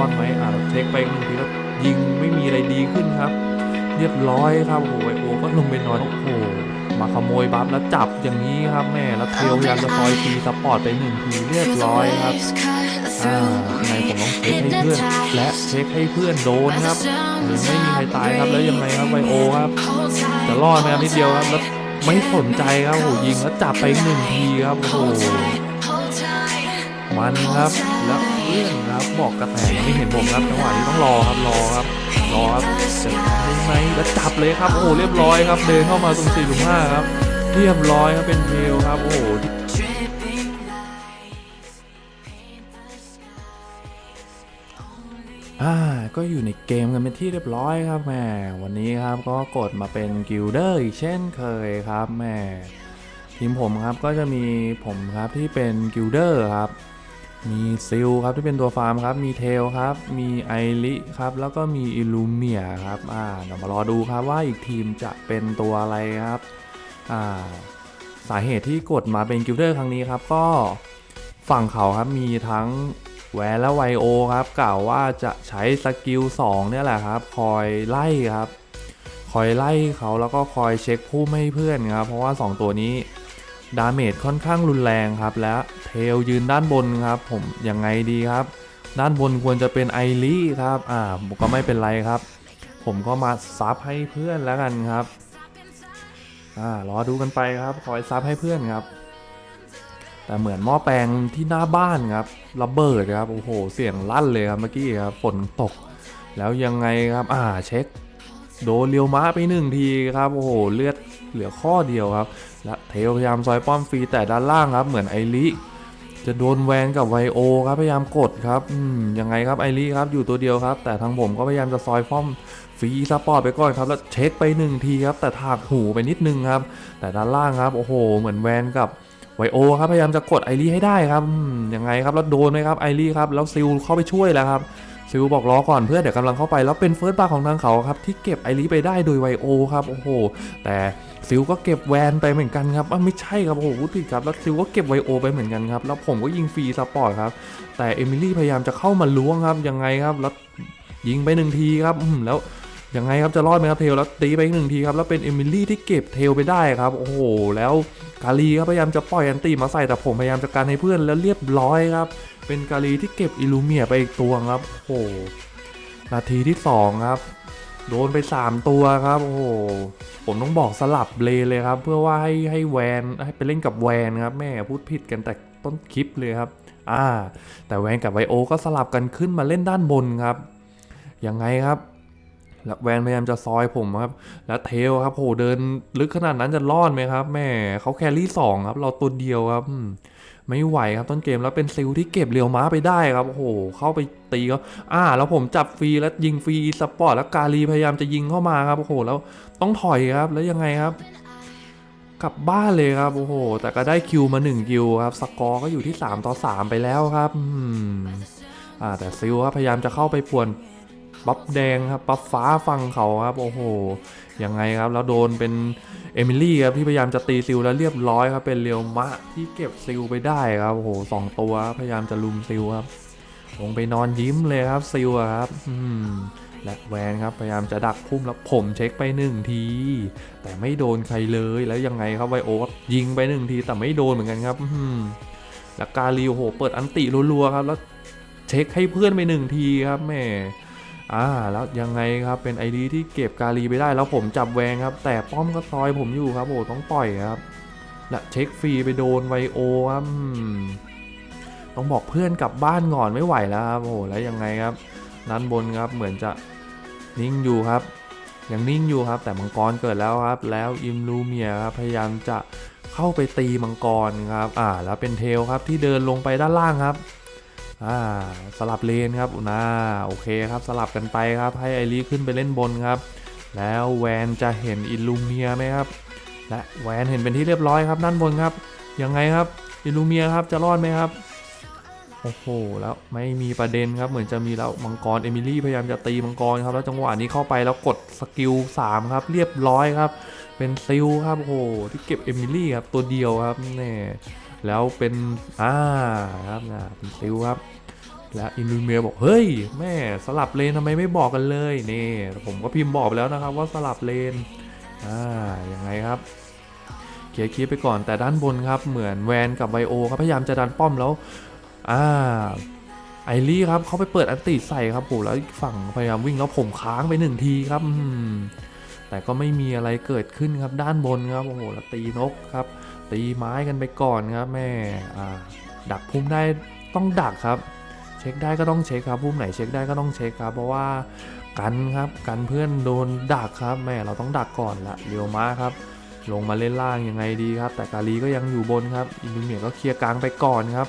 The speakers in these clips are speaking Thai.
อดไหมอ่าเราเช็คไปหนึ่งทีแล้วยิงไม่มีอะไรดีขึ้นครับ เรียบร้อยครับโอ้โหไอโอก็ลงไปนอนโอ้โหมาขโมยบัฟแล้วจับอย่างนี้ครับแม่แล้วเทลพยายามจะซอยฟรีสปอร์ตไปหนึ่งทีเรียบร้อยครับอ่ายังไงผมต้องเช็คให้เพื่อนและเช็คให้เพื่อนโดนครับยังไม่มีใครตายครับแล้วยังไงครับไวโอครับจะรอดไหมครับนิดเดียวครับแล้วไม่สนใจครับโอ้โหยิงแล้วจับไปหนึ่งทีครับโอ้โหมันครับแล้ว เพื่อนครับบอกกระแตยังไม่เห็นผมครับจังหวะนี้ต้องรอครับรอครับรอครับจะได้ไหมแล้วจับเลยครับโอ้โหเรียบร้อยครับเดินเข้ามาตรงสี่ลุมห้าครับเรียบร้อยครับเป็นเทลครับโอ้โหอ่าก็อยู่ในเกมกันเป็นที่เรียบร้อยครับแม่วันนี้ครับก็กดมาเป็นกิลเดอร์อีกเช่นเคยครับแม่ทีมผมครับก็จะมีผมครับที่เป็นกิลเดอร์ครับ มีซิลครับที่เป็นตัวฟาร์มครับ มีเทลครับ มีไอริครับ แล้วก็มีอิลูเมียครับอ่าเดี๋ยวมารอดูครับว่าอีกทีมจะเป็นตัวอะไรครับอ่าสาเหตุที่กดมาเป็นกิลเดอร์ครั้งนี้ครับ ก็ฝั่งเขาครับมีทั้งแหวนและไวโอครับ กล่าวว่าจะใช้สกิล2เนี่ยแหละครับ คอยไล่ครับ คอยไล่เขาแล้วก็คอยเช็คผู้ไม่เพื่อนครับ เพราะว่า 2 ตัวนี้ ดาเมจค่อนข้างรุนแรงครับ และเทลยืนด้านบนครับผมยังไงดีครับ ด้านบนควรจะเป็นไอรีครับอ่าก็ไม่เป็นไรครับ ผมก็มาซับให้เพื่อนแล้วกันครับอ่ารอดูกันไปครับคอยซับให้เพื่อนครับ แต่เหมือนหม้อแปลงที่หน้าบ้านครับระเบิดครับโอ้โหเสียงลั่นเลยครับเมื่อกี้ครับฝนตก แล้วยังไงครับอ่าเช็คโดนเลียวม้าไปหนึ่งทีครับโอ้โหเลือดเหลือข้อเดียวครับ และเทลพยายามซอยป้อมฟรีแต่ด้านล่างครับ เหมือนไอริจะโดนแวนกับไวโอครับพยายามกดครับอยังไงครับไอริครับอยู่ตัวเดียวครับ แต่ทางผมก็พยายามจะซอยป้อมฟรีซัพพอร์ตไปก่อนครับแล้วเช็คไปหนึ่งทีครับแต่ถากหูไปนิดนึงครับ แต่ด้านล่างครับโอ้โห เหมือนแวนกับไวโอครับพยายามจะกดไอรีให้ได้ครับยังไงครับแล้วโดนไหมครับไอรีครับแล้วซิลเข้าไปช่วยแล้วครับซิลบอกรอก่อนเพื่อนเดี๋ยวกำลังเข้าไปแล้วเป็นเฟิร์สบาร์ของทางเขาครับที่เก็บไอรีไปได้โดยไวโอครับโอ้โห แต่ ซิลก็เก็บแวนไปเหมือนกันครับอะไม่ใช่ครับโอ้โหผิดครับแล้วซิลก็เก็บไวโอไปเหมือนกันครับแล้วผมก็ยิงฟรีซัพพอร์ตครับแต่เอมิลี่พยายามจะเข้ามาล้วงครับยังไงครับแล้วยิงไปหนึ่งทีครับอืมแล้วยังไงครับจะรอดไหมครับเทลแล้วตีไปอีกหนึ่งทีครับแล้วเป็นเอมิลี่ที่เก็บเทลไปได้ครับโอ้โหแล้วกาลีครับพยายามจะปล่อยอันตีมาใส่แต่ผมพยายามจะการให้เพื่อนแล้วเรียบร้อยครับเป็นกาลีที่เก็บอิลูเมียไปอีกตัวครับโอ้โหนาทีที่สองครับ โดนไป3ตัวครับโอ้โหผมต้องบอกสลับเลเลยครับ เพื่อว่าให้ให้แวนให้ไปเล่นกับแวนครับแม่พูดผิดกันแต่ต้นคลิปเลยครับ อ่า แต่แวนกับไวโอ ก็สลับกันขึ้นมาเล่นด้านบนครับยังไงครับแล้วแวนพยายามจะซอยผมครับ แล้วเทลครับโหเดินลึกขนาดนั้นจะรอดไหมครับ แม่เขาแครี่สองครับ เราตัวเดียวครับ ไม่ไหวครับต้นเกมแล้วเป็นซิลที่เก็บเรียวม้าไปได้ครับโอ้โหเข้าไปตีเขาอ่า แล้วผมจับฟรีแล้วยิงฟรีสปอร์ตแล้วกาลีพยายามจะยิงเข้ามาครับโอ้โหแล้วต้องถอยครับแล้วยังไงครับกลับบ้านเลยครับโอ้โห แต่ก็ได้คิวมา1คิวครับสกอร์ก็อยู่ที่ 3 ต่อ 3 ไปแล้วครับอ่าแต่ซิลครับพยายามจะเข้าไปป่วน บัฟแดงครับบัฟฟ้าฟังเขาครับโอ้โหยังไงครับ แล้วโดนเป็นเอมิลี่ครับที่พยายามจะตีซิลแล้วเรียบร้อยครับเป็นเรียวมะที่เก็บซิลไปได้ครับโอ้โหสองตัวพยายามจะลุมซิลครับลงไปนอนยิ้มเลยครับซิลครับอืมและแวนครับพยายามจะดักพุ่มแล้วผมเช็คไปหนึ่งที แต่ไม่โดนใครเลยแล้วยังไงครับไวโอครับยิงไปหนึ่งทีแต่ไม่โดนเหมือนกันครับอืมแล้วกาลิวโหเปิดอันติรัวๆครับแล้วเช็คให้เพื่อนไปหนึ่งทีครับแม่ อ่าแล้วยังไงครับเป็นไอดีที่เก็บกาลีไปได้แล้วผมจับแวงครับ แต่ป้อมก็ซอยผมอยู่ครับโอ้ต้องปล่อยครับและเช็คฟรีไปโดนไวโอครับต้องบอกเพื่อนกลับบ้านก่อนไม่ไหวแล้วครับโอ้โหแล้วยังไงครับด้นบนครับเหมือนจะนิ่งอยู่ครับยังนิ่งอยู่ครับ แต่มังกรเกิดแล้วครับ แล้วอิมลูเมียครับพยายามจะเข้าไปตีมังกรครับ อ่า แล้วเป็นเทลครับที่เดินลงไปด้านล่างครับ อ่าสลับเลนครับน่าโอเคครับสลับกันไปครับ ให้ไอรีขึ้นไปเล่นบนครับ แล้วแวนจะเห็นอิลูเมียไหมครับ และแวนเห็นเป็นที่เรียบร้อยครับด้านบนครับ ยังไงครับอิลูเมียครับจะรอดไหมครับ โอ้โหแล้วไม่มีประเด็นครับเหมือนจะมีแล้วมังกรเอมิลี่พยายามจะตีมังกรครับแล้วจังหวะนี้เข้าไปแล้วกดสกิล3ครับเรียบร้อยครับ เป็นซิลครับโอ้โหที่เก็บเอมิลี่ครับตัวเดียวครับแน่ แล้วเป็นอ่าครับนะเป็นซิลครับ และอินลูเมียบอกเฮ้ย แม่สลับเลนทำไมไม่บอกกันเลยนี่ผมก็พิมพ์บอกไปแล้วนะครับว่าสลับเลนอ่ายังไงครับเคลียร์คีไปก่อนแต่ด้านบนครับเหมือนแวนกับไวโอครับพยายามจะดันป้อมแล้วอ่าไอรี่ครับเขาไปเปิดอันติใส่ครับโหแล้วฝั่งพยายามวิ่งแล้วผมค้างไปหนึ่งทีครับแต่ก็ไม่มีอะไรเกิดขึ้นครับด้านบนครับโอ้โหแล้วตีนกครับ ตีไม้กันไปก่อนครับแม่ดักพุ่มได้ต้องดักครับ เช็คได้ก็ต้องเช็คครับพุ่มไหนเช็คได้ก็ต้องเช็คครับ เพราะว่ากันครับกันเพื่อนโดนดักครับแม่เราต้องดักก่อนละเรียวม้าครับ ลงมาเล่นล่างยังไงดีครับ แต่กาลีก็ยังอยู่บนครับอินดูเมียก็เคลียร์กลางไปก่อนครับ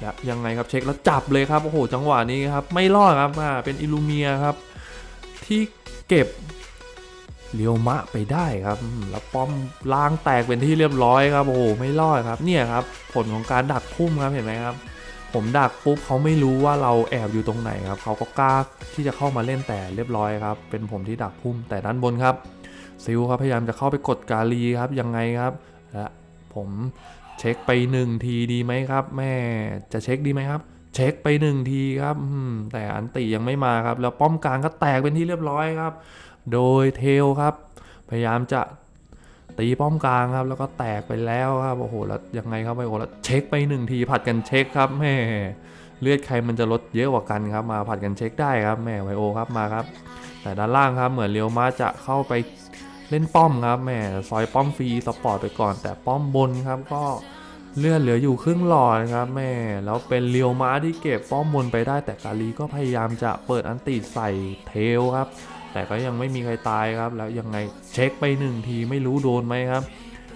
และยังไงครับเช็คแล้วจับเลยครับโอ้โหจังหวะนี้ครับไม่รอดครับเป็นอิลูเมียครับ ที่เก็บ เลียวมะไปได้ครับ แล้วป้อมล่างแตกเป็นที่เรียบร้อยครับ โอ้โห ไม่รอดครับ เนี่ยครับ ผลของการดักพุ่มครับ เห็นไหมครับ ผมดักปุ๊บเขาไม่รู้ว่าเราแอบอยู่ตรงไหนครับ เขาก็กล้าที่จะเข้ามาเล่นแต่เรียบร้อยครับ เป็นผมที่ดักพุ่มแต่ด้านบนครับ ซิลครับพยายามจะเข้าไปกดกาลีครับ ยังไงครับและผมเช็คไปหนึ่งทีดีไหมครับ แม่ จะเช็คดีไหมครับ เช็คไปหนึ่งทีครับแต่อันติยังไม่มาครับ แล้วป้อมกลางก็แตกเป็นที่เรียบร้อยครับ โดยเทลครับ พยายามจะตีป้อมกลางครับ แล้วก็แตกไปแล้วครับโอ้โหแล้วยังไงครับไอโอแล้วเช็คไปหนึ่งทีผัดกันเช็คครับแม่เลือดใครมันจะลดเยอะกว่ากันครับ มาผัดกันเช็คได้ครับแม่ไวโอครับมาครับ แต่ด้านล่างครับเหมือนเรียวมาจะเข้าไปเล่นป้อมครับแม่ซอยป้อมฟรีสปอร์ตไปก่อน แต่ป้อมบนครับก็เลือดเหลืออยู่ครึ่งหลอดครับแม่แล้วเป็นเรียวมาที่เก็บป้อมบนไปได้ แต่กาลีก็พยายามจะเปิดอันติใส่เทลครับ แต่ก็ยังไม่มีใครตายครับ แล้วยังไงเช็คไปหนึ่งทีไม่รู้โดนไหมครับ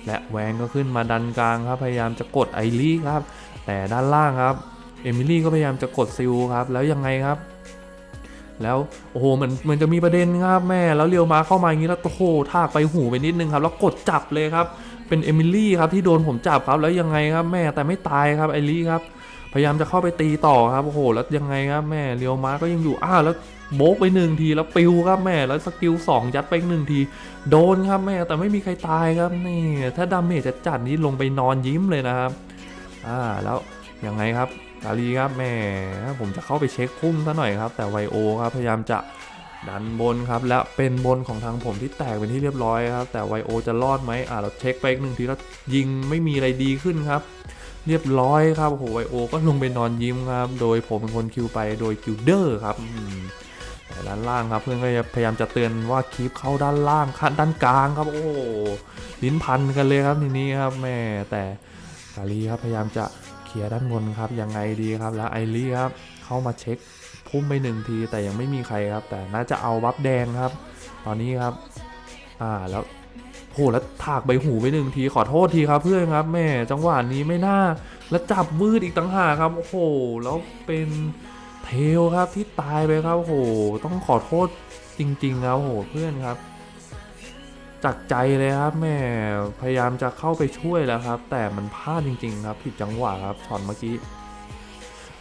และแวนก็ขึ้นมาดันกลางครับ พยายามจะกดไอรีครับ แต่ด้านล่างครับ เอมิลี่ก็พยายามจะกดซิลครับ แล้วยังไงครับ แล้วโอ้โหมันมันจะมีประเด็นครับแม่ แล้วเรียวมาเข้ามาอย่างนี้แล้วโอ้โหทากไปหูไปนิดนึงครับ แล้วกดจับเลยครับ เป็นเอมิลี่ครับที่โดนผมจับครับ แล้วยังไงครับแม่แต่ไม่ตายครับไอรีครับ พยายามจะเข้าไปตีต่อครับโอ้โหแล้วยังไงครับแม่เรียวมาก็ยังอยู่อ้าวแล้วโบกไปหนึ่งทีแล้วปิวครับแม่แล้วสกิลสองยัดไปอีกหนึ่งที โดนครับแม่แต่ไม่มีใครตายครับนี่ ถ้าดาเมจจะจัดนี้ลงไปนอนยิ้มเลยนะครับอ่าแล้วยังไงครับกาลีครับแม่ผมจะเข้าไปเช็คพุ่มซะหน่อยครับ แต่ไวโอครับพยายามจะดันบนครับและเป็นบนของทางผมที่แตกเป็นที่เรียบร้อยครับแต่ไวโอจะรอดไหมอ่าเราเช็คไปอีกหนึ่งทีแล้วยิงไม่มีอะไรดีขึ้นครับ เรียบร้อยครับโอ้โหไวโอ ก็ลงไปนอนยิ้มครับ โดยผมเป็นคนคิวไปโดยกิลเดอร์ครับแต่ด้านล่างครับเพื่อนก็จะพยายามจะเตือนว่าคลิปเข้าด้านล่างคันด้านกลางครับโอ้ลิ้นพันกันเลยครับทีนี้ครับแม่แต่กาลีครับพยายามจะเคลียร์ด้านบนครับยังไงดีครับ แล้วไอรีครับเข้ามาเช็คพุ่มไปหนึ่งทีแต่ยังไม่มีใครครับ แต่น่าจะเอาบัฟแดงครับ ตอนนี้ครับอ่าแล้ว โหแล้วถากใบหูไปหนึ่งทีขอโทษทีครับเพื่อนครับแม่จังหวะนี้ไม่น่า แล้วจับมืดอีกต่างหากครับโอ้โหแล้วเป็นเทลครับที่ตายไปครับโอ้โหต้องขอโทษจริงๆครับโอ้โหเพื่อนครับจากใจเลยครับแม่พยายามจะเข้าไปช่วยแล้วครับ แต่มันพลาดจริง ๆ ครับผิดจังหวะครับช็อตเมื่อกี้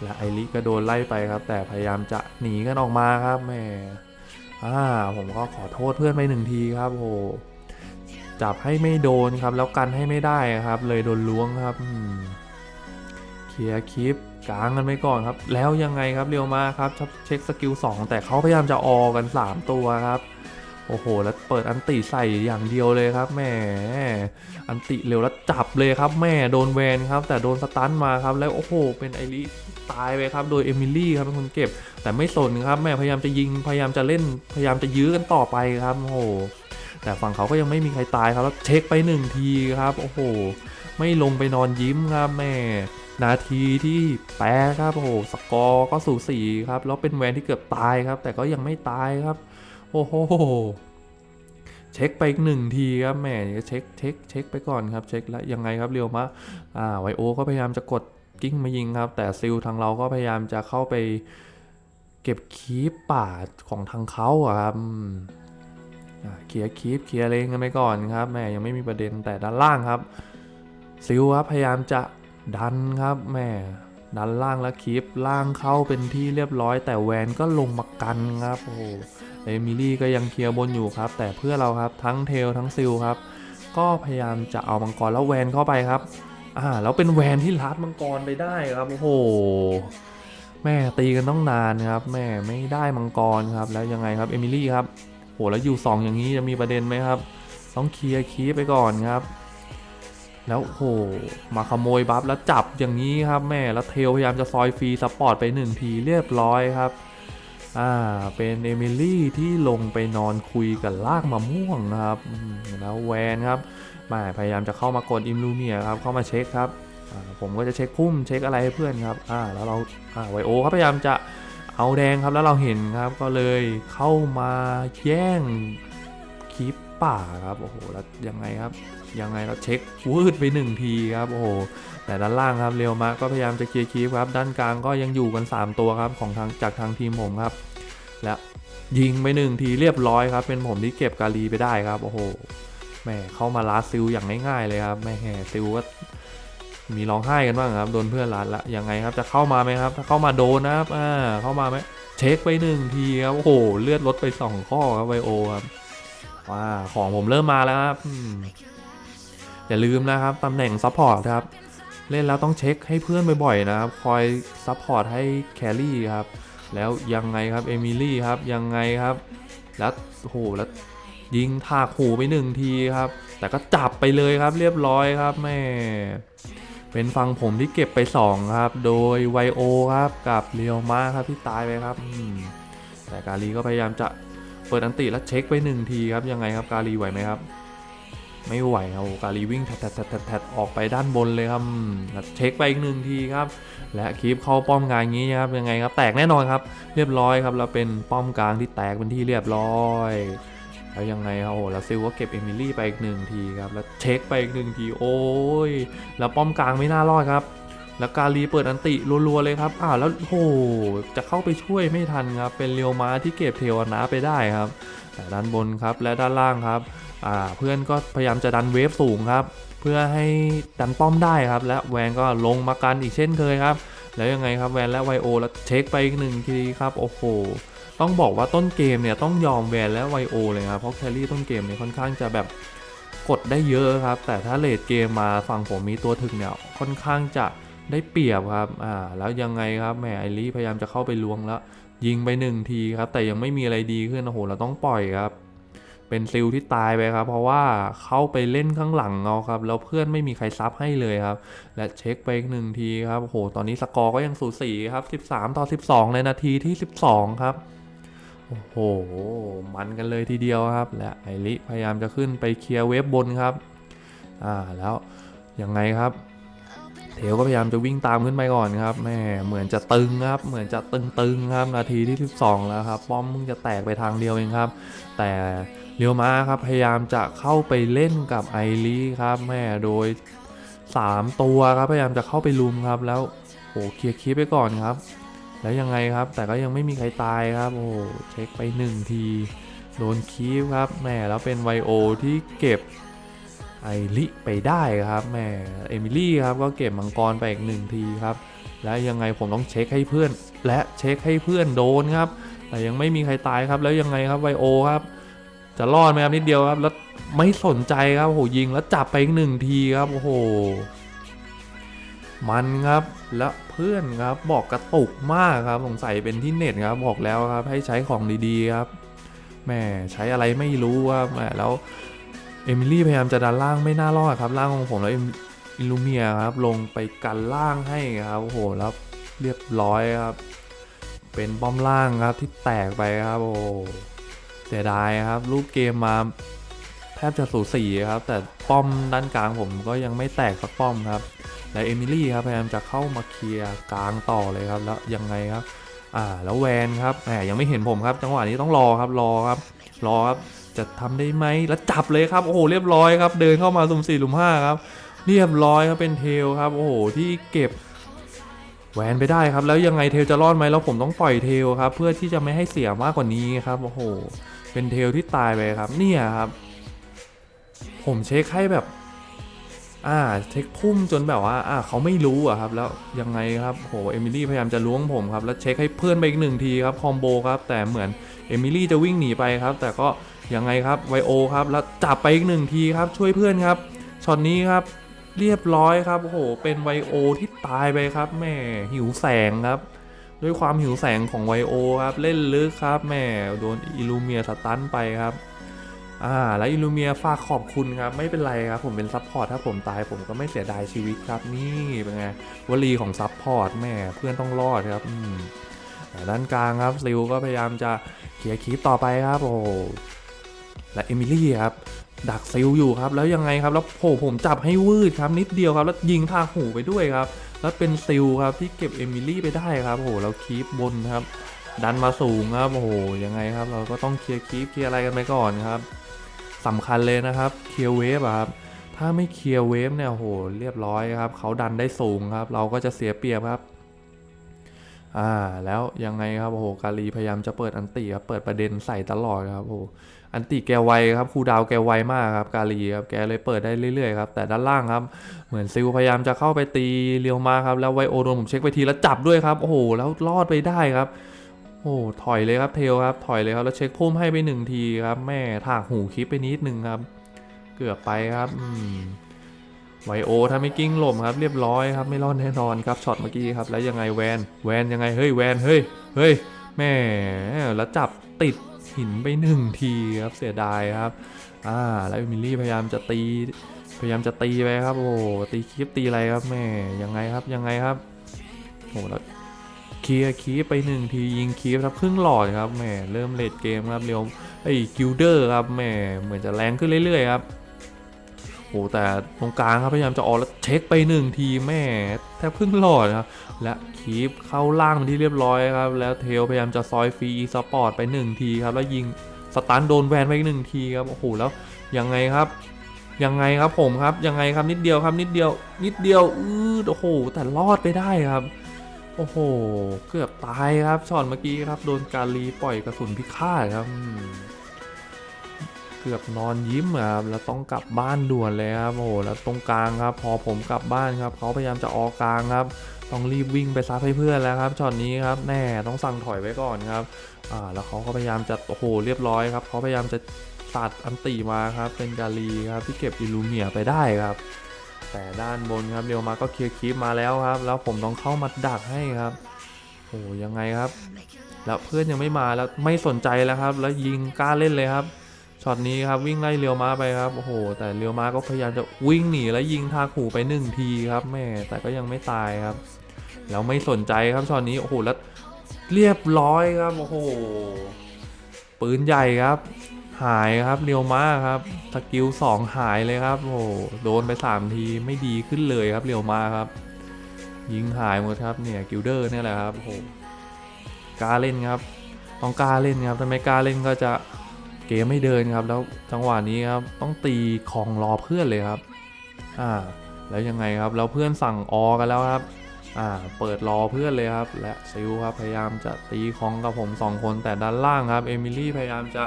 และไอริก็โดนไล่ไปครับ แต่พยายามจะหนีกันออกมาครับแม่อ่าผมก็ขอโทษเพื่อนไปหนึ่งทีครับโอ้โห จับให้ไม่โดนครับ แล้วกันให้ไม่ได้ครับ เลยโดนล้วงครับเคลียร์คลิปกลางกันไปก่อนครับ แล้วยังไงครับเรียวมาครับชอบเช็คสกิล2แต่เขาพยายามจะออกัน 3 ตัวครับโอ้โห แล้วเปิดอันติใส่อย่างเดียวเลยครับแหม่อันติเร็วแล้วจับเลยครับ แม่โดนแวนครับ แต่โดนสตันมาครับ แล้วโอ้โห เป็นไอริตายไปครับ โดยเอมิลี่ครับเป็นคนเก็บ แต่ไม่สนครับ แม่พยายามจะยิงพยายามจะเล่นพยายามจะยื้อกันต่อไปครับโอ้โห แต่ฝั่งเขาก็ยังไม่มีใครตายครับแล้วเช็คไปหนึ่งทีครับ โอ้โห ไม่ลงไปนอนยิ้มครับแม่นาทีที่แปดครับโอ้โหสกอร์ก็สูสีครับ แล้วเป็นแวนที่เกือบตายครับ แต่ก็ยังไม่ตายครับ โอ้โหเช็คไปอีกหนึ่งทีครับแหม่เช็คเช็คเช็คไปก่อนครับ เช็คแล้วยังไงครับเรียวมะอ่าไวโอก็พยายามจะกดกิ้งมายิงครับ แต่ซิลทางเราก็พยายามจะเข้าไป เก็บคีปป่าของทางเขาครับ เคลียร์คลิปเคลียร์เลนกันไปก่อนครับแม่ยังไม่มีประเด็นแต่ด้านล่างครับซิลครับพยายามจะดันครับแม่ดันล่างแล้วคลิปล่างเข้าเป็นที่เรียบร้อย แต่แวนก็ลงมากันครับโอ้โหเอมิลี่ก็ยังเคลียร์บนอยู่ครับ แต่เพื่อเราครับทั้งเทลทั้งซิลครับก็พยายามจะเอามังกรแล้วแวนเข้าไปครับอ่าแล้วเป็นแวนที่ลัดมังกรไปได้ครับโอ้โหแม่ตีกันต้องนานครับ แม่ไม่ได้มังกรครับ แล้วยังไงครับเอมิลี่ครับ โหแล้วอยู่สองอย่างนี้จะมีประเด็นไหมครับ ต้องเคลียร์คีไปก่อนครับ แล้วโหมาขโมยบัฟแล้วจับอย่างนี้ครับแม่แล้วเทลพยายามจะซอยฟรีสปอร์ตไปหนึ่งทีเรียบร้อยครับอ่าเป็นเอมิลี่ที่ลงไปนอนคุยกับลากมะม่วงนะครับแล้วแวนครับมาพยายามจะเข้ามากดอิมลูเมียครับเข้ามาเช็คครับผมก็จะเช็คพุ่มเช็คอะไรให้เพื่อนครับอ่าแล้วเราอ่าไวโอครับพยายามจะ เอาแดงครับแล้วเราเห็นครับก็เลยเข้ามาแย่งคีปป่าครับโอ้โหแล้วยังไงครับยังไงเราเช็ควืดไปหนึ่งทีครับโอ้โหแต่ด้านล่างครับเรียวมะก็พยายามจะเคลียร์คีปครับด้านกลางก็ยังอยู่กัน 3 ตัวครับของทางจากทางทีมผมครับ และยิงไปหนึ่งทีเรียบร้อยครับ เป็นผมที่เก็บกาลีไปได้ครับโอ้โหแหม่เข้ามาลาซิลอย่างง่ายๆเลยครับแม่แห่ซิลก็ มีร้องไห้กันบ้างครับโดนเพื่อนลาดละยังไงครับจะเข้ามาไหมครับ ถ้าเข้ามาโดนนะครับอ่าเข้ามาไหมเช็คไปหนึ่งทีครับโอ้โหเลือดลดไปสองข้อครับไวโอครับว้าของผมเริ่มมาแล้วครับอย่าลืมนะครับตำแหน่งซัพพอร์ตครับเล่นแล้วต้องเช็คให้เพื่อนบ่อยๆนะครับคอยซัพพอร์ตให้แครี่ครับแล้วยังไงครับเอมิลี่ครับยังไงครับแล้วโอ้โหแล้วยิงทากหูไปหนึ่งทีครับ แต่ก็จับไปเลยครับเรียบร้อยครับแม่ เป็นฟังผมที่เก็บไป 2 ครับ โดยไวโอครับกับเรียวมาครับที่ตายไปครับแต่กาลีก็พยายามจะเปิดอันติแล้วเช็คไปหนึ่งทีครับยังไงครับกาลีไหวไหมครับ ไม่ไหวครับโอ้กาลีวิ่งแทดๆออกไปด้านบนเลยครับเช็คไปอีกหนึ่งทีครับ และคลิปเข้าป้อมกลางอย่างนี้ครับยังไงครับแตกแน่นอนครับ เรียบร้อยครับแล้วเป็นป้อมกลางที่แตกเป็นที่เรียบร้อย แล้วยังไงครับโอ้แล้วซิลก็เก็บเอมิลี่ไปอีกหนึ่งทีครับแล้วเช็คไปอีกหนึ่งทีโอ้ยแล้วป้อมกลางไม่น่ารอดครับ แล้วกาลีเปิดอันติรัวๆเลยครับอ้าวแล้วโอ้จะเข้าไปช่วยไม่ทันครับเป็นเรียวม้าที่เก็บเทวนาไปได้ครับ แต่ด้านบนครับและด้านล่างครับอ่าเพื่อนก็พยายามจะดันเวฟสูงครับ เพื่อให้ดันป้อมได้ครับ และแวนก็ลงมากันอีกเช่นเคยครับ แล้วยังไงครับแวนและไวโอแล้วเช็คไปอีกหนึ่งทีครับโอ้โห ต้องบอกว่าต้นเกมเนี่ยต้องยอมแวนและไวโอเลยครับเพราะแครี่ต้นเกมเนี่ยค่อนข้างจะแบบกดได้เยอะครับ แต่ถ้าเลดเกมมาฝั่งผมมีตัวถึงเนี่ยค่อนข้างจะได้เปรียบครับอ่าแล้วยังไงครับแหมไอรีพยายามจะเข้าไปลวงแล้ว ยิงไปหนึ่งทีครับ แต่ยังไม่มีอะไรดีขึ้นโอ้โหเราต้องปล่อยครับ เป็นซิลที่ตายไปครับ เพราะว่าเข้าไปเล่นข้างหลังเอาครับ แล้วเพื่อนไม่มีใครซับให้เลยครับ และเช็คไปอีกหนึ่งทีครับโอ้โหตอนนี้สกอร์ก็ยังสูสีครับ 13 ต่อ 12 ในนาทีที่ 12 ครับ โอ้โห มันกันเลยทีเดียวครับ และไอริพยายามจะขึ้นไปเคลียร์เวฟบนครับ อ่า แล้วยังไงครับ เทลก็พยายามจะวิ่งตามขึ้นไปก่อนครับ แม่ เหมือนจะตึงครับ เหมือนจะตึงๆครับ นาทีที่ 12 แล้วครับ ป้อมมึงจะแตกไปทางเดียวเองครับ แต่เรียวมาครับ พยายามจะเข้าไปเล่นกับไอรีครับ แม่ โดย 3 ตัวครับ พยายามจะเข้าไปลุมครับ แล้วโอ้เคลียร์คีปไปก่อนครับ แล้วยังไงครับ แต่ก็ยังไม่มีใครตายครับ โอ้เช็คไป 1 ที โดนคีปครับแม่แล้วเป็นไวโอที่เก็บไอริไปได้ครับแม่เอมิลี่ครับก็เก็บมังกรไปอีกหนึ่งทีครับ แล้วยังไงผมต้องเช็คให้เพื่อน และเช็คให้เพื่อนโดนครับ แต่ยังไม่มีใครตายครับ แล้วยังไงครับไวโอครับ จะรอดไหมครับนิดเดียวครับ แล้วไม่สนใจครับโอ้โหยิงแล้วจับไปอีกหนึ่งทีครับโอ้โหมันครับ แล้วเพื่อนครับบอกกระตุกมากครับสงสัยเป็นที่เน็ตครับบอกแล้วครับให้ใช้ของดีๆครับแม่ใช้อะไรไม่รู้ครับแม่แล้วเอมิลี่พยายามจะดันล่างไม่น่ารอดครับล่างของผมแล้วอิลูเมียครับลงไปกันล่างให้ครับโอ้โหแล้วเรียบร้อยครับ เป็นป้อมล่างครับที่แตกไปครับโอ้เสียดายครับรูปเกมมาแทบจะสูสีครับ แต่ป้อมด้านกลางผมก็ยังไม่แตกสักป้อมครับ และเอมิลี่ครับพยายามจะเข้ามาเคลียร์กลางต่อเลยครับแล้วยังไงครับอ่าแล้วแวนครับแหมยังไม่เห็นผมครับ จังหวะนี้ต้องรอครับรอครับ รอครับจะทำได้ไหมแล้วจับเลยครับโอ้โหเรียบร้อยครับ เดินเข้ามาสุ่มสี่สุ่มห้าครับ เรียบร้อยครับเป็นเทลครับโอ้โหที่เก็บแหวนไปได้ครับ แล้วยังไงเทลจะรอดไหมแล้วผมต้องปล่อยเทลครับ เพื่อที่จะไม่ให้เสียมากกว่านี้ครับโอ้โหเป็นเทลที่ตายไปครับ เนี่ยครับ ผมเช็คให้แบบ อ่าเช็คพุ่มจนแบบว่าอ่าเขาไม่รู้อะครับแล้วยังไงครับโหเอมิลี่พยายามจะล้วงผมครับแล้วเช็คให้เพื่อนไปอีกหนึ่งทีครับคอมโบครับแต่เหมือนเอมิลี่จะวิ่งหนีไปครับ แต่ก็ยังไงครับไวโอครับแล้วจับไปอีกหนึ่งทีครับช่วยเพื่อนครับช็อตนี้ครับเรียบร้อยครับโอ้โหเป็นไวโอที่ตายไปครับแม่หิวแสงครับ ด้วยความหิวแสงของไวโอครับเล่นลึกครับแม่โดนอิลูเมียสตันไปครับ อ่าแล้วอิลูเมียฝากขอบคุณครับ ไม่เป็นไรครับ ผมเป็นซัพพอร์ตถ้าผมตายผมก็ไม่เสียดายชีวิตครับ นี่เป็นไงวลีของซัพพอร์ตแม่เพื่อนต้องรอดครับอืมด้านกลางครับซิลก็พยายามจะเคลียร์คลิปต่อไปครับโอ้และเอมิลี่ครับดักซิลอยู่ครับ แล้วยังไงครับ แล้วโผผมจับให้วืดครับนิดเดียวครับ แล้วยิงทางหูไปด้วยครับ แล้วเป็นซิลครับที่เก็บเอมิลี่ไปได้ครับโอ้โหเราคีปบนครับ ดันมาสูงครับโอ้ยังไงครับ เราก็ต้องเคลียร์คีปเคลียร์อะไรกันไปก่อนครับ สำคัญเลยนะครับเคลียร์เวฟครับถ้าไม่เคลียร์เวฟเนี่ยโหเรียบร้อยครับเขาดันได้สูงครับ เราก็จะเสียเปรียบครับอ่าแล้วยังไงครับโอ้โหกาลีพยายามจะเปิดอันติครับเปิดประเด็นใส่ตลอดครับโอ้โหอันติแกไวครับครูดาวแกไวมากครับกาลีครับแกเลยเปิดได้เรื่อยๆครับแต่ด้านล่างครับเหมือนซิลพยายามจะเข้าไปตีเรียวมาครับแล้วไวโอโดนผมเช็คไปทีแล้วจับด้วยครับโอ้โหแล้วรอดไปได้ครับ โอ้โหถอยเลยครับเทลครับถอยเลยครับแล้วเช็คพุ่มให้ไปหนึ่งทีครับ แม่ถากหูคลิปไปนิดนึงครับ เกือบไปครับไวโอถ้าไม่กิ้งหล่มครับเรียบร้อยครับไม่รอดแน่นอนครับช็อตเมื่อกี้ครับแล้วยังไงแวนแวนยังไงเฮ้ยแวนเฮ้ยเฮ้ยแม่แล้วจับติดหินไปหนึ่งทีครับเสียดายครับอ่าแล้วมิลลี่พยายามจะตี พยายามจะตีไปครับโอ้ตีคลิปตีอะไรครับแม่ยังไงครับยังไงครับโอ้แล้ว เคลียร์คีปไปหนึ่งทียิงคีปครับครึ่งหลอดครับแม่เริ่มเลดเกมครับเร็วไอ้กิลเดอร์ครับแม่เหมือนจะแรงขึ้นเรื่อยๆครับโอ้แต่ตรงกลางครับพยายามจะออกแล้วเช็คไปหนึ่งทีแม่แทบครึ่งหลอดครับและคีปเข้าล่างเป็นที่เรียบร้อยครับ แล้วเทลพยายามจะซอยฟรีสปอร์ตไปหนึ่งทีครับแล้วยิงสตันโดนแวนไปอีกหนึ่งทีครับโอ้โหแล้วยังไงครับยังไงครับผมครับยังไงครับนิดเดียวครับนิดเดียวนิดเดียวอือโอ้โหแต่รอดไปได้ครับ โอ้โห เกือบตายครับช็อตเมื่อกี้ครับ โดนการลีปล่อยกระสุนพิฆาตครับ เกือบนอนยิ้มครับ แล้วต้องกลับบ้านด่วนเลยครับ โอ้โห แล้วตรงกลางครับ พอผมกลับบ้านครับ เขาพยายามจะออกกลางครับ ต้องรีบวิ่งไปซับให้เพื่อนแล้วครับ ช็อตนี้ครับ แน่ ต้องสั่งถอยไว้ก่อนครับ อ่า แล้วเขาก็พยายามจะ โอ้โห เรียบร้อยครับ เขาพยายามจะตัดอันตีมาครับ เป็นกาลีครับที่เก็บอิลูเมียไปได้ครับ แต่ด้านบนครับเรียวมาก็เคลียร์คลิปมาแล้วครับ แล้วผมต้องเข้ามาดักให้ครับโอ้ยังไงครับ แล้วเพื่อนยังไม่มาแล้วไม่สนใจแล้วครับ แล้วยิงกล้าเล่นเลยครับช็อตนี้ครับวิ่งไล่เรียวมาไปครับโอ้โห แต่เรียวมาก็พยายามจะวิ่งหนีแล้วยิงทาหูไปหนึ่งทีครับแม่แต่ก็ยังไม่ตายครับแล้วไม่สนใจครับช็อตนี้โอ้โหแล้วเรียบร้อยครับโอ้โหปืนใหญ่ครับ หายครับเรียวมาครับสกิลสองหายเลยครับโอ้โหโดนไปสามทีไม่ดีขึ้นเลยครับเรียวมาครับ ยิงหายหมดครับเนี่ยกิลเดอร์เนี่ยแหละครับโอ้โหกล้าเล่นครับ ต้องกล้าเล่นครับถ้าไม่กล้าเล่นก็จะเกมไม่เดินครับ แล้วจังหวะนี้ครับต้องตีของรอเพื่อนเลยครับอ่าแล้วยังไงครับแล้วเพื่อนสั่งออกันแล้วครับอ่าเปิดรอเพื่อนเลยครับ และซิลครับพยายามจะตีของกับผมสองคนแต่ด้านล่างครับเอมิลี่พยายามจะ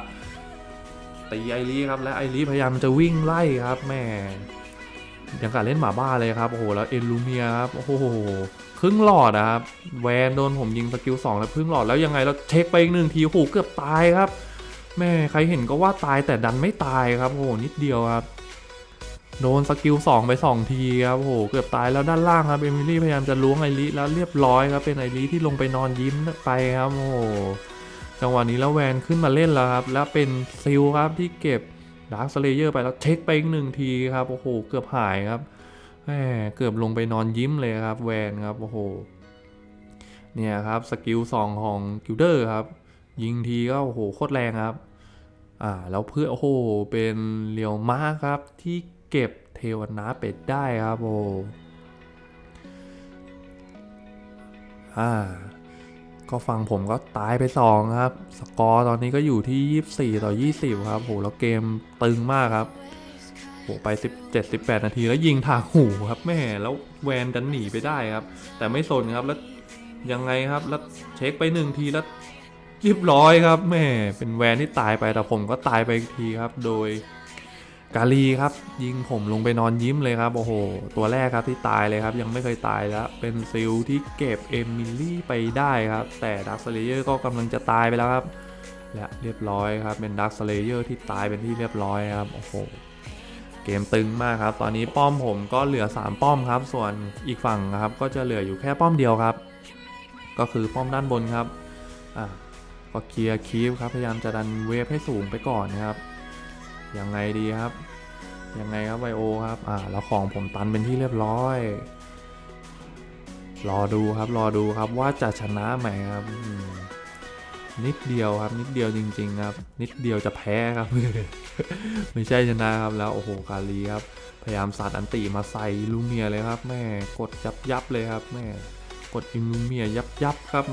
ตีไอรีครับและไอรีพยายามจะวิ่งไล่ครับแม่ยังการเล่นหมาบ้าเลยครับโอ้โหแล้วเอลูเมียครับโอ้โหครึ่งหลอดนะครับแวนโดนผมยิงสกิลสองแล้วครึ่งหลอดแล้วยังไงเราเช็คไปอีกหนึ่งทีโอ้โหเกือบตายครับแม่ใครเห็นก็ว่าตายแต่ดันไม่ตายครับโอ้โหนิดเดียวครับโดนสกิล2ไป2ทีครับโอ้โหเกือบตายแล้วด้านล่างครับเอมิลี่พยายามจะล้วงไอริแล้วเรียบร้อยครับเป็นไอริที่ลงไปนอนยิ้มไปครับโอ้โห จังหวะนี้แล้วแวนขึ้นมาเล่นแล้วครับ แล้วเป็นซิลครับที่เก็บดาร์คสเลเยอร์ไปแล้วเช็คไปอีกหนึ่งทีครับ โอ้โห เกือบหายครับแหมเกือบลงไปนอนยิ้มเลยครับ แวนครับ โอ้โห เนี่ยครับสกิล2ของกิลเดอร์ครับ ยิงทีก็โอ้โหโคตรแรงครับ อ่าแล้วเพื่อโอ้โห เป็นเลียวมาครับที่เก็บเทวนาเป็ดได้ครับโอ้อ่า ก็ฟังผมก็ตายไป 2 ครับ สกอร์ตอนนี้ก็อยู่ที่ 24 ต่อ 20 ครับโหแล้วเกมตึงมากครับโหไป 17 18 นาทีแล้วยิงทางหูครับแม่แล้วแวนดันหนีไปได้ครับ แต่ไม่สนครับแล้วยังไงครับแล้วเช็คไปหนึ่งทีแล้วเรียบร้อยครับแม่เป็นแวนที่ตายไปแต่ผมก็ตายไปอีกทีครับ โดย กาลีครับ ยิงผมลงไปนอนยิ้มเลยครับ โอ้โห ตัวแรกครับที่ตายเลยครับ ยังไม่เคยตายแล้ว เป็นซิลที่เก็บเอมิลี่ไปได้ครับ แต่ดักสเลเยอร์ก็กำลังจะตายไปแล้วครับ และเรียบร้อยครับ เป็นดักสเลเยอร์ที่ตายเป็นที่เรียบร้อยครับ โอ้โห เกมตึงมากครับ ตอนนี้ป้อมผมก็เหลือ 3 ป้อมครับ ส่วนอีกฝั่งครับ ก็จะเหลืออยู่แค่ป้อมเดียวครับ ก็คือป้อมด้านบนครับ อะก็เคลียร์คีฟครับ พยายามจะดันเวฟให้สูงไปก่อนนะครับ ยังไงดีครับ ยังไงครับไวโอครับ อ่า แล้วของผมตันเป็นที่เรียบร้อย รอดูครับ รอดูครับว่าจะชนะไหมครับ นิดเดียวครับ นิดเดียวจริง ๆ ครับ นิดเดียวจะแพ้ครับ ไม่ใช่ชนะครับ แล้วโอ้โหคารีครับ พยายามสาดอันติมาใส่ลูเมียเลยครับ แม่ กดยับยับเลยครับ แม่ กดอิลูเมียยับยับครับ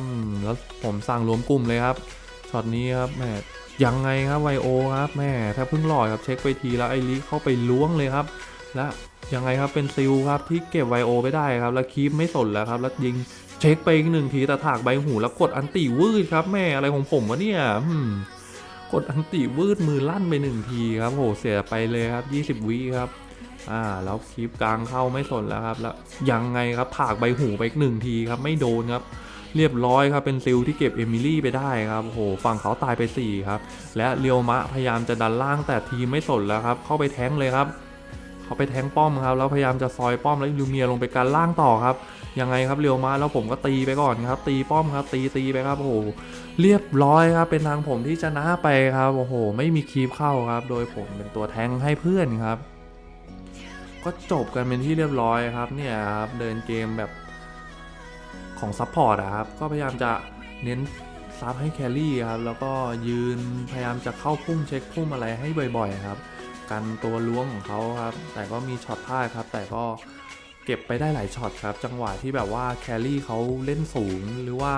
แล้วผมสั่งรวมกลุ่มเลยครับ ช็อตนี้ครับ แม่ ยังไงครับไวโอครับแม่ถ้าเพิ่งหลอดครับเช็คไปทีแล้วไอริเข้าไปล้วงเลยครับ และยังไงครับเป็นซิลครับที่เก็บไวโอไปได้ครับ แล้วคีปไม่สนแล้วครับ แล้วยิงเช็คไปอีกหนึ่งทีแต่ถากใบหูแล้วกดอันติวืดครับแม่อะไรของผมวะเนี่ยกดอันติวืดมือลั่นไปหนึ่งทีครับโหเสียไปเลยครับ 20วิครับอ่าแล้วคีปกลางเข้าไม่สนแล้วครับ แล้วยังไงครับถากใบหูไปอีกหนึ่งทีครับ ไม่โดนครับ เรียบร้อยครับเป็นซิลที่เก็บเอมิลี่ไปได้ครับโอ้โหฝั่งเขาตายไปสี่ครับ และเรียวมะพยายามจะดันล่างแต่ทีมไม่สนแล้วครับเข้าไปแท้งเลยครับ เขาไปแทงป้อมครับแล้วพยายามจะซอยป้อมแล้วลูเมียลงไปการล่างต่อครับยังไงครับเรียวมาแล้วผมก็ตีไปก่อนครับ ตีป้อมครับ ตีตีไปครับโอ้โหเรียบร้อยครับเป็นทางผมที่ชนะไปครับโอ้โห ไม่มีคีบเข้าครับ โดยผมเป็นตัวแทงให้เพื่อนครับ ก็จบกันเป็นที่เรียบร้อยครับเนี่ยครับเดินเกมแบบ ของซัพพอร์ตอะครับ ก็พยายามจะเน้นซับให้แครี่ครับ แล้วก็ยืนพยายามจะเข้าพุ่มเช็คพุ่มอะไรให้บ่อยๆครับ กันตัวล้วงของเขาครับ แต่ก็มีช็อตพลาดครับ แต่ก็เก็บไปได้หลายช็อตครับ จังหวะที่แบบว่าแครี่เขาเล่นสูงหรือว่า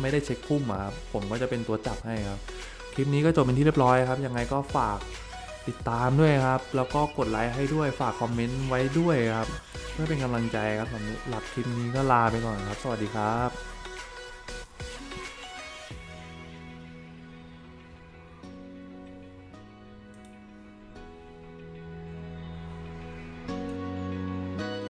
ไม่ได้เช็คพุ่มครับผมก็จะเป็นตัวจับให้ครับ คลิปนี้ก็จบเป็นที่เรียบร้อยครับ ยังไงก็ฝาก ติดตามด้วยครับ แล้วก็กดไลค์ให้ด้วยฝากคอมเมนต์ไว้ด้วยครับ เพื่อเป็นกำลังใจครับสำหรับคลิปนี้ก็ลาไปก่อนครับ สวัสดีครับ